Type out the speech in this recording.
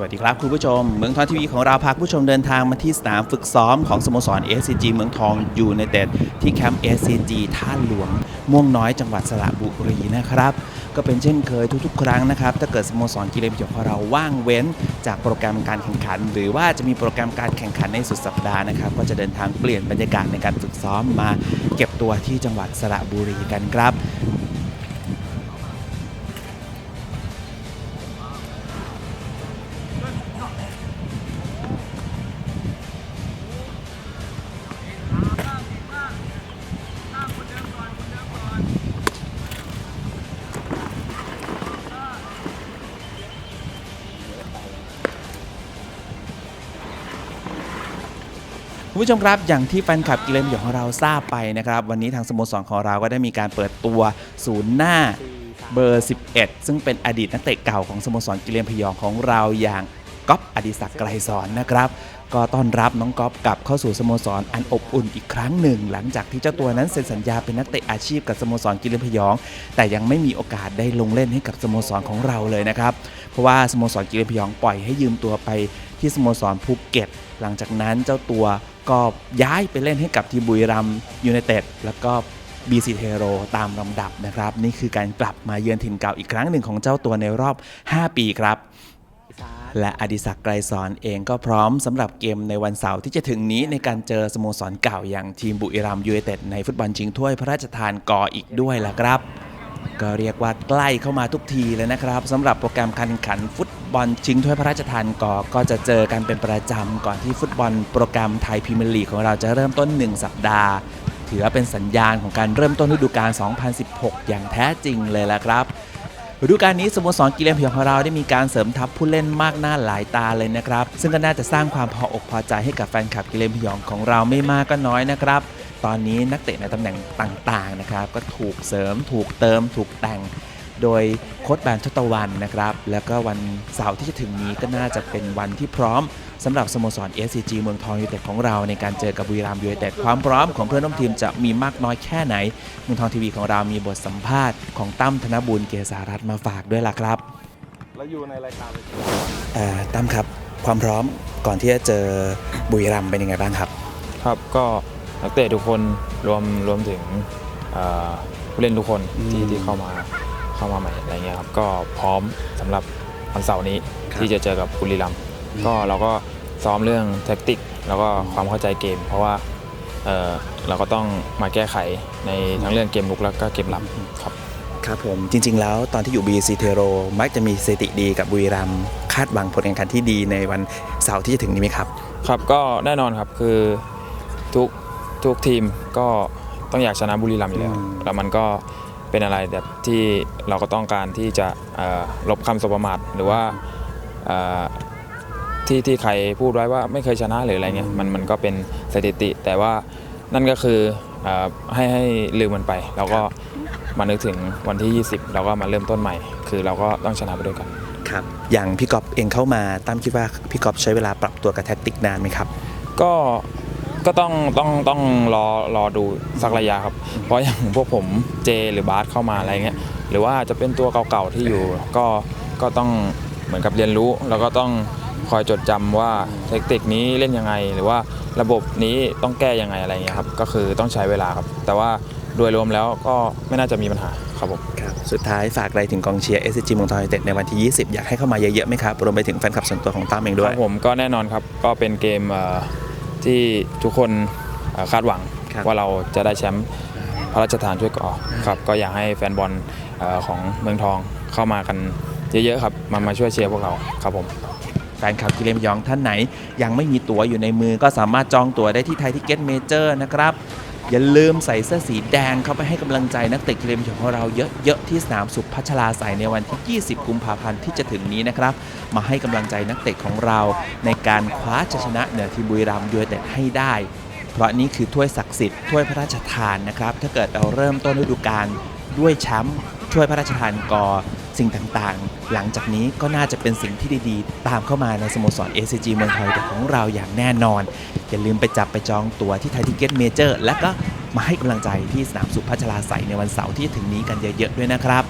สวัสดีครับคุณผู้ชม เมืองทองทีวีของเราพาคุณผู้ชมเดินทางมาที่สนามฝึกซ้อมของสโมสร SCG เมืองทองยูไนเต็ดที่แคมป์ SCG ท่าหลวง ม่วงน้อยจังหวัดสระบุรีนะครับ ก็เป็นเช่นเคยทุกๆ ครั้งนะครับ ถ้าเกิดสโมสรกีฬาพิของเราว่างเว้น จากโปรแกรมการแข่งขัน หรือว่าจะมีโปรแกรมการแข่งขันในสุดสัปดาห์นะครับก็จะเดินทางเปลี่ยนบรรยากาศในการฝึกซ้อมมา เก็บตัวที่จังหวัดสระบุรีกันครับ คุณผู้ชมครับอย่างที่แฟนคลับกีฬาพิของเราทราบไปนะครับ วันนี้ทางสโมสรของเราก็ได้มีการเปิดตัวศูนย์หน้าเบอร์ 11 ซึ่งเป็นอดีตนักเตะเก่าของสโมสรกีฬาพยองของเราอย่างก๊อฟอดิศักดิ์ไกรสอนนะครับ ก็ต้อนรับน้องก๊อฟกลับเข้าสู่สโมสรอันอบอุ่นอีกครั้งหนึ่ง หลังจากที่เจ้าตัวนั้นเซ็นสัญญาเป็นนักเตะอาชีพกับสโมสรกีฬาพยอง แต่ยังไม่มีโอกาสได้ลงเล่นให้กับสโมสรของเราเลยนะครับ เพราะว่าสโมสรกีฬาพยองปล่อยให้ยืมตัวไปที่สโมสรภูเก็ต หลังจากนั้นเจ้าตัว ก็ย้ายไปเล่นให้กับทีมบุรีรัมย์ยูไนเต็ดแล้วก็บีซีเทโรตามลำดับนะครับ นี่คือการกลับมาเยือนถิ่นเก่าอีกครั้งหนึ่งของเจ้าตัวในรอบ 5 ปีครับ และอดิศักดิ์ไกรสอนเองก็พร้อมสำหรับเกมในวันเสาร์ที่จะถึงนี้ในการเจอสโมสรเก่าอย่างทีมบุรีรัมย์ยูไนเต็ดในฟุตบอลชิงถ้วยพระราชทานกออีกด้วยล่ะครับ ก็เรียกว่าใกล้เข้ามาทุกทีเลยนะครับสำหรับโปรแกรมการแข่งขันฟุต บอลชิงถ้วยพระราชทานกอก็จะเจอกันเป็นประจำก่อนที่ฟุตบอลโปรแกรมไทยพรีเมียร์ลีกของเราจะเริ่มต้น 1 สัปดาห์ ถือว่าเป็นสัญญาณของการเริ่มต้นฤดูกาล 2016 อย่างแท้จริงเลยละครับฤดูกาลนี้สโมสรกีฬาพยองของเราได้มีการเสริมทัพผู้เล่นมากหน้าหลายตาเลยนะครับ ซึ่งก็น่าจะสร้างความพออกพอใจให้กับแฟนคลับกีฬาพยองของเราไม่มากก็น้อยนะครับ ตอนนี้นักเตะในตำแหน่งต่างๆนะครับก็ถูกเสริมถูกเติมถูกแต่ง โดยโค้ชแบนทศตวรรณนะครับ แล้วก็วันเสาร์ที่จะถึงนี้ก็น่าจะเป็นวันที่พร้อมสำหรับสโมสร SCG เมืองทองยูไนเต็ดของเราในการเจอกับบุรีรัมย์ยูไนเต็ดความพร้อมของเพื่อนร่วมทีมจะมีมากน้อยแค่ไหนเมืองทองทีวีของเรามีบทสัมภาษณ์ของตั้มธนบุญเกษารัตน์มาฝากด้วยล่ะครับแล้วอยู่ในรายการเลยตั้มครับความพร้อมก่อนที่จะเจอบุรีรัมย์เป็นยังไงบ้างครับ ครับก็นักเตะทุกคนรวมรวมถึงเอ่อผู้เล่นทุกคนที่อืมที่เข้ามา เข้ามาใหม่อะไรเงี้ยครับก็พร้อมสำหรับวันเสาร์นี้ครับที่จะเจอกับบุรีรัมย์ก็เราก็ซ้อมเรื่องแท็กติก แล้วก็ความเข้าใจเกม เพราะว่าเอ่อเราก็ต้องมาแก้ไขในทั้งเรื่องเกมลุกแล้วก็เกมรับครับครับผมจริง ๆ แล้วตอนที่อยู่ BC t e r o มักจะมีสถิติดีกับบุรีรัมย์คาดหวังผลแข่งขันที่ดีในวันเสาร์ที่จะถึงนี้ไหมครับ ครับก็แน่นอนครับคือทุกทุกทีมก็ต้องอยากชนะบุรีรัมย์อยู่แล้วอืมแล้วมันก็ เป็นอะไรแบบที่เราก็ต้องการที่จะเอ่อลบคำสบประมาทหรือว่าเอ่อที่ที่ใครพูดไว้ว่าไม่เคยชนะหรืออะไรเงี้ยมันมันก็เป็นสถิติ แต่ว่านั่นก็คือเอ่อให้ให้ลืมมันไป แล้วก็มานึกถึงวันที่ 20 เราก็มาเริ่มต้นใหม่ คือเราก็ต้องชนะไปด้วยกันครับอย่างพี่กอบเองเข้ามาตั้มคิดว่าพี่กอบใช้เวลาปรับตัวกับแท็กติกนานไหมครับ ก็ ก็ต้องต้องต้องรอรอดูสักระยะครับ เพราะอย่างพวกผมเจหรือบาสเข้ามาอะไรเงี้ยหรือว่าจะเป็นตัวเก่าๆที่อยู่ ก็ก็ต้องเหมือนกับเรียนรู้ แล้วก็ต้องคอยจดจำว่าเทคนิคนี้เล่นยังไง หรือว่าระบบนี้ต้องแก้ยังไงอะไรเงี้ยครับก็คือต้องใช้เวลาครับ แต่ว่าโดยรวมแล้วก็ไม่น่าจะมีปัญหาครับผมครับสุดท้ายฝากอะไรถึงกองเชียร์ SCG เมืองทองยูไนเต็ดในวันที่ 20 อยากให้เข้ามาเยอะๆไหมครับรวมไปถึงแฟนคลับส่วนตัวของตั้มเองด้ควยรับผมก็แน่นอนครับก็เป็นเกมเอ่อ ที่ทุกคนเอ่อคาดหวังครับว่าเราจะได้แชมป์พระราชทานช่วยก่อครับก็อยากให้แฟนบอลเอ่อของเมืองทองเข้ามากันเยอะๆครับมามาช่วยเชียร์พวกเราครับผมแฟนคลับกิเลนพยองท่านไหน ยังไม่มีตั๋วอยู่ในมือก็สามารถจองตั๋วได้ที่ไทยทิเก็ตเมเจอร์นะครับ อย่าลืมใส่เสื้อสีแดงเข้าไปให้กำลังใจนักเตะเลนพยองของเราเยอะๆที่สนามสุพัชราใสในวันที่ 20 กุมภาพันธ์ที่จะถึงนี้นะครับ มาให้กำลังใจนักเตะของเรา ในการคว้าชัยชนะเหนือทีมบุรีรัมย์ยูไนเต็ดให้ได้ เพราะนี่คือถ้วยศักดิ์สิทธิ์ถ้วยพระราชทานนะครับ ถ้าเกิดเราเริ่มต้นฤดูกาลด้วยแชมป์ถ้วยพระราชทานกอสิ่งต่างๆ หลังจากนี้ก็น่าจะเป็นสิ่งที่ดีๆ ตามเข้ามาในสโมสร ACG เมืองทองยูไนเต็ดของเราอย่างแน่นอน อย่าลืมไปจับไปจองตั๋วที่ไทยทิเก็ตเมเจอร์และก็มาให้กำลังใจที่สนามสุพัชราใสในวันเสาร์ที่ถึงนี้กันเยอะๆด้วยนะครับ